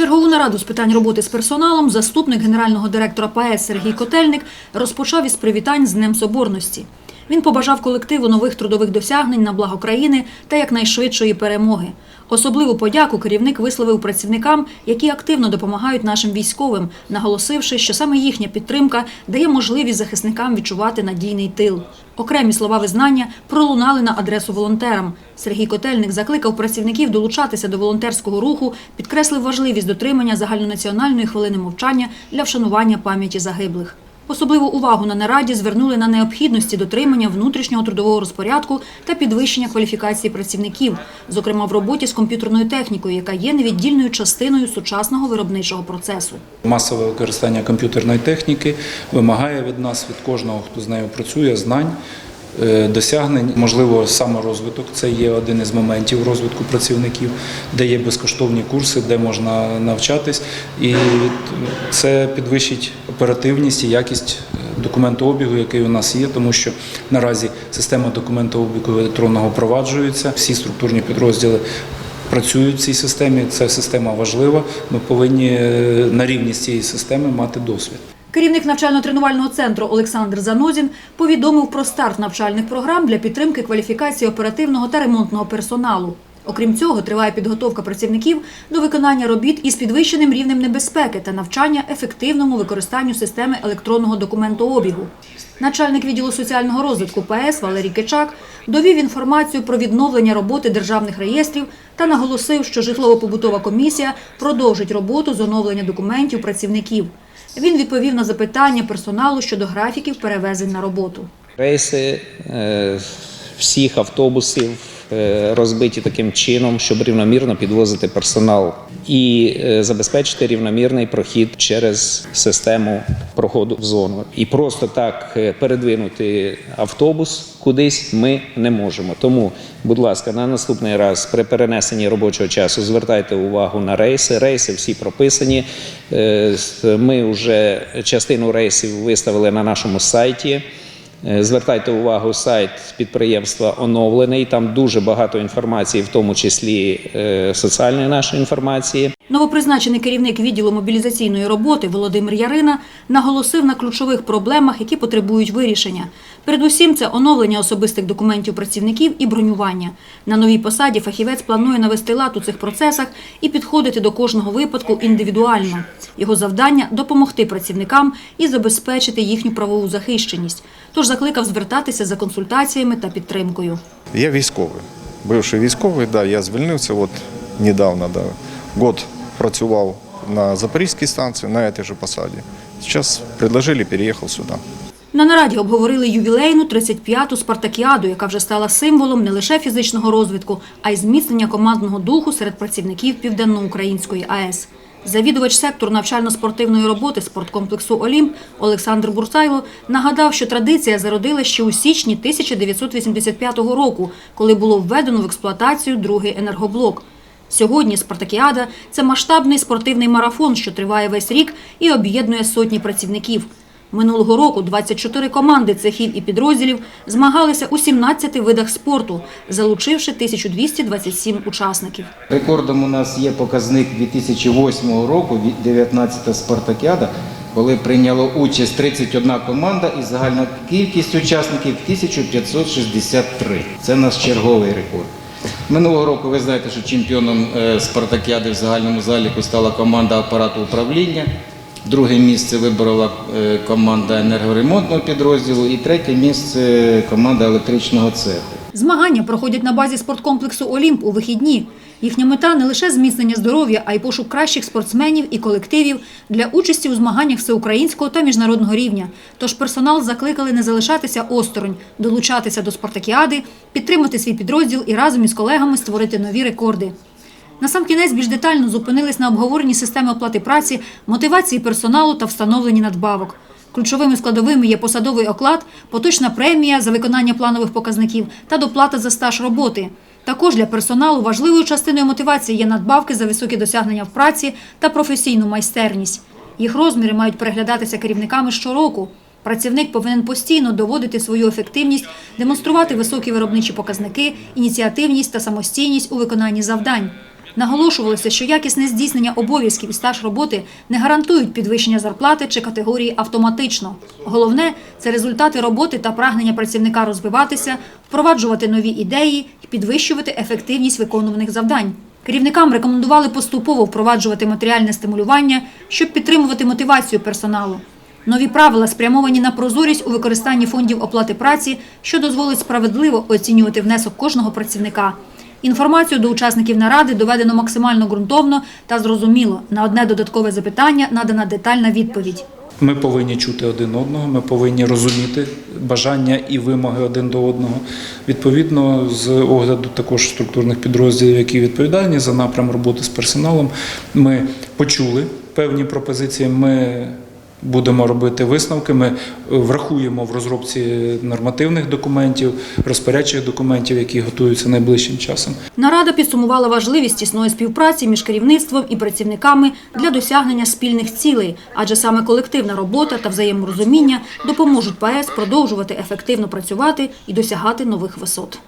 Чергову нараду з питань роботи з персоналом заступник генерального директора ПАЕС Сергій Котельник розпочав із привітань з Днем Соборності. Він побажав колективу нових трудових досягнень на благо країни та якнайшвидшої перемоги. Особливу подяку керівник висловив працівникам, які активно допомагають нашим військовим, наголосивши, що саме їхня підтримка дає можливість захисникам відчувати надійний тил. Окремі слова визнання пролунали на адресу волонтерам. Сергій Котельник закликав працівників долучатися до волонтерського руху, підкреслив важливість дотримання загальнонаціональної хвилини мовчання для вшанування пам'яті загиблих. Особливу увагу на нараді звернули на необхідності дотримання внутрішнього трудового розпорядку та підвищення кваліфікації працівників, зокрема в роботі з комп'ютерною технікою, яка є невіддільною частиною сучасного виробничого процесу. Масове використання комп'ютерної техніки вимагає від нас, від кожного, хто з нею працює, знань, досягнень, можливо, саморозвиток. Це є один із моментів розвитку працівників, де є безкоштовні курси, де можна навчатись, і це підвищить оперативність і якість е, документообігу, який у нас є, тому що наразі система документообігу електронного впроваджується, всі структурні підрозділи працюють в цій системі. Ця система важлива. Ми повинні е, на рівні з цієї системи мати досвід. Керівник навчально-тренувального центру Олександр Занозін повідомив про старт навчальних програм для підтримки кваліфікації оперативного та ремонтного персоналу. Окрім цього, триває підготовка працівників до виконання робіт із підвищеним рівнем небезпеки та навчання ефективному використанню системи електронного документообігу. Начальник відділу соціального розвитку ПС Валерій Кичак довів інформацію про відновлення роботи державних реєстрів та наголосив, що житлово-побутова комісія продовжить роботу з оновлення документів працівників. Він відповів на запитання персоналу щодо графіків перевезень на роботу. Рейси е, всіх автобусів розбиті таким чином, щоб рівномірно підвозити персонал і е, забезпечити рівномірний прохід через систему проходу в зону. І просто так е, передвинути автобус кудись ми не можемо. Тому, будь ласка, на наступний раз при перенесенні робочого часу звертайте увагу на рейси. Рейси всі прописані. Е, Ми вже частину рейсів виставили на нашому сайті. Е, Звертайте увагу, сайт підприємства оновлений. Там дуже багато інформації, в тому числі е, соціальної нашої інформації. Новопризначений керівник відділу мобілізаційної роботи Володимир Ярина наголосив на ключових проблемах, які потребують вирішення. Передусім, це оновлення особистих документів працівників і бронювання. На новій посаді фахівець планує навести лад у цих процесах і підходити до кожного випадку індивідуально. Його завдання допомогти працівникам і забезпечити їхню правову захищеність. Тож закликав звертатися за консультаціями та підтримкою. Я військовий. Бивший військовий, да, я звільнився от недавно. Да. Год працював на Запорізькій станції на цій же посаді. Зараз предложили, переїхав сюди. На нараді обговорили ювілейну 35-ту спартакіаду, яка вже стала символом не лише фізичного розвитку, а й зміцнення командного духу серед працівників Південноукраїнської АЕС. Завідувач сектору навчально-спортивної роботи спорткомплексу Олімп Олександр Бурсайло нагадав, що традиція зародилась ще у січні 1985 року, коли було введено в експлуатацію другий енергоблок. Сьогодні спартакіада це масштабний спортивний марафон, що триває весь рік і об'єднує сотні працівників. Минулого року 24 команди цехів і підрозділів змагалися у 17 видах спорту, залучивши 1227 учасників. Рекордом у нас є показник 2008 року, від 19 спартакіада, коли прийняло участь 31 команда і загальна кількість учасників 1563. Це наш черговий рекорд. Минулого року ви знаєте, що чемпіоном е, спартакіади в загальному заліку стала команда апарату управління. Друге місце виборола е, команда енергоремонтного підрозділу і третє місце команда електричного цеху. Змагання проходять на базі спорткомплексу Олімп у вихідні. Їхня мета не лише зміцнення здоров'я, а й пошук кращих спортсменів і колективів для участі у змаганнях всеукраїнського та міжнародного рівня. Тож персонал закликали не залишатися осторонь, долучатися до спартакіади, підтримати свій підрозділ і разом із колегами створити нові рекорди. Насамкінець більш детально зупинились на обговоренні системи оплати праці, мотивації персоналу та встановленні надбавок. Ключовими складовими є посадовий оклад, поточна премія за виконання планових показників та доплата за стаж роботи. Також для персоналу важливою частиною мотивації є надбавки за високі досягнення в праці та професійну майстерність. Їх розміри мають переглядатися керівниками щороку. Працівник повинен постійно доводити свою ефективність, демонструвати високі виробничі показники, ініціативність та самостійність у виконанні завдань. Наголошувалося, що якісне здійснення обов'язків і стаж роботи не гарантують підвищення зарплати чи категорії автоматично. Головне це результати роботи та прагнення працівника розвиватися, впроваджувати нові ідеї і підвищувати ефективність виконуваних завдань. Керівникам рекомендували поступово впроваджувати матеріальне стимулювання, щоб підтримувати мотивацію персоналу. Нові правила спрямовані на прозорість у використанні фондів оплати праці, що дозволить справедливо оцінювати внесок кожного працівника. Інформацію до учасників наради доведено максимально ґрунтовно та зрозуміло. На одне додаткове запитання надана детальна відповідь. Ми повинні чути один одного, ми повинні розуміти бажання і вимоги один до одного. Відповідно, з огляду також структурних підрозділів, які відповідальні за напрям роботи з персоналом, ми почули певні пропозиції. Ми будемо робити висновки. Ми врахуємо в розробці нормативних документів, розпорядчих документів, які готуються найближчим часом. Нарада підсумувала важливість тісної співпраці між керівництвом і працівниками для досягнення спільних цілей, адже саме колективна робота та взаєморозуміння допоможуть ПАЕС продовжувати ефективно працювати і досягати нових висот.